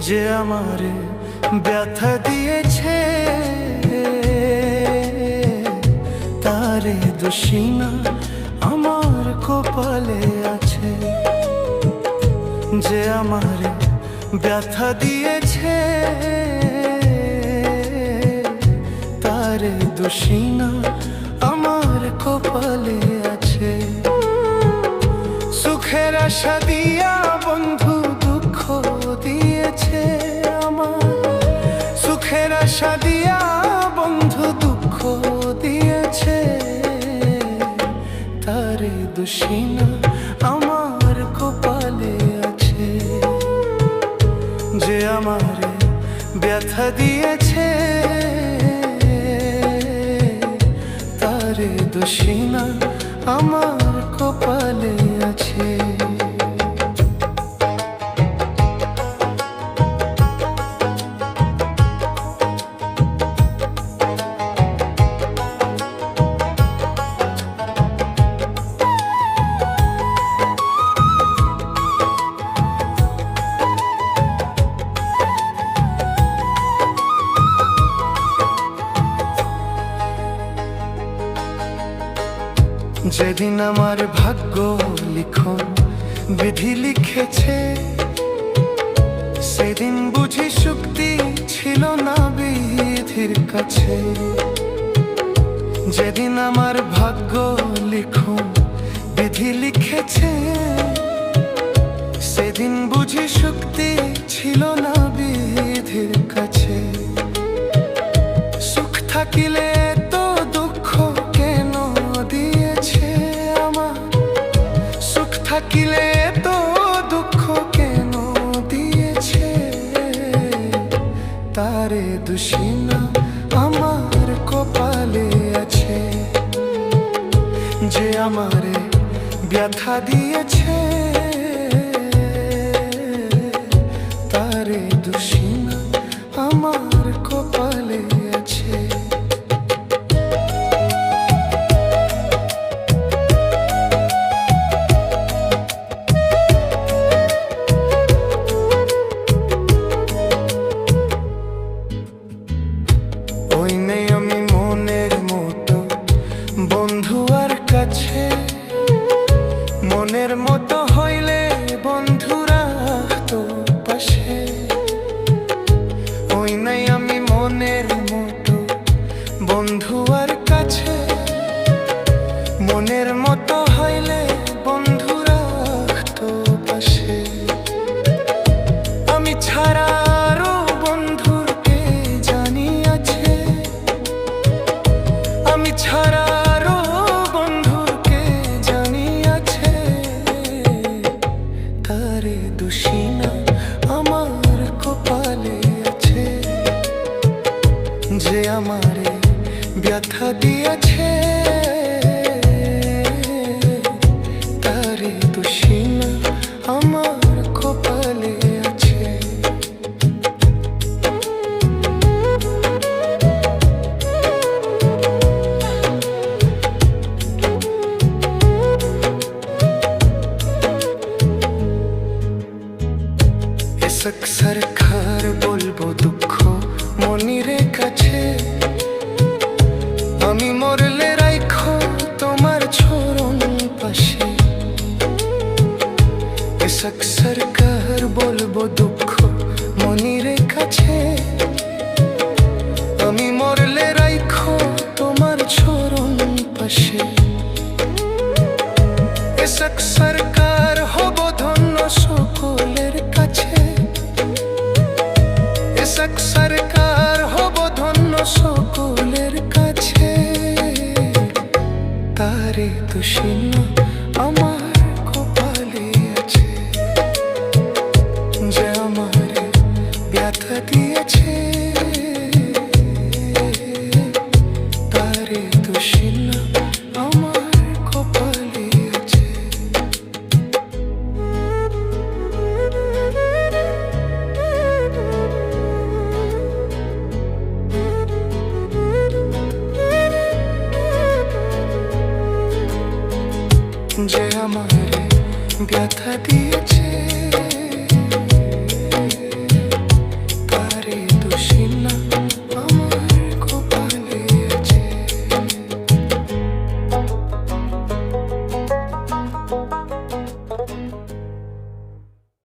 যে আমারে ব্যথা দিয়েছে, তারে দোষিনা আমার কপালে আছে। যে আমারে ব্যথা দিয়েছে, তারে দোষিনা আমার কপালে আছে। সুখের আশা দিয়া তারে দোষিনা আমার কপালে আছে যে আমার ব্যথা দিয়েছে। তারে আমার কপালে আছে যেদিন আমার ভাগ্য লিখন, বিধি লিখেছে, সেদিন বুঝি শক্তি ছিল না বিধির কাছে। যেদিন আমার ভাগ্য লিখন, বিধি লিখেছে, সেদিন বুঝি শক্তি ছিল না বিধির কাছে। থাকিলে তো দুঃখ কেন দিয়েছে? তারে দুষিনা আমার কপালে আছে। যে আমারে ব্যথা দিয়েছে মনের মতো হইলে তারে দুষিনা আমার কপালে আছে। যে আমারে ব্যথা দিয়েছে এসক সরকার বলব দুঃখ মনিরে কাছে। আমি মরলে রাইখো তোমার ছরণ পাশে। এসক সরকার হব ধন্য সকলের কাছে। এসক সরকার হব ধন্য সকলের কাছে। তারে তুষিন যে আমায় ব্যথা দিয়েছে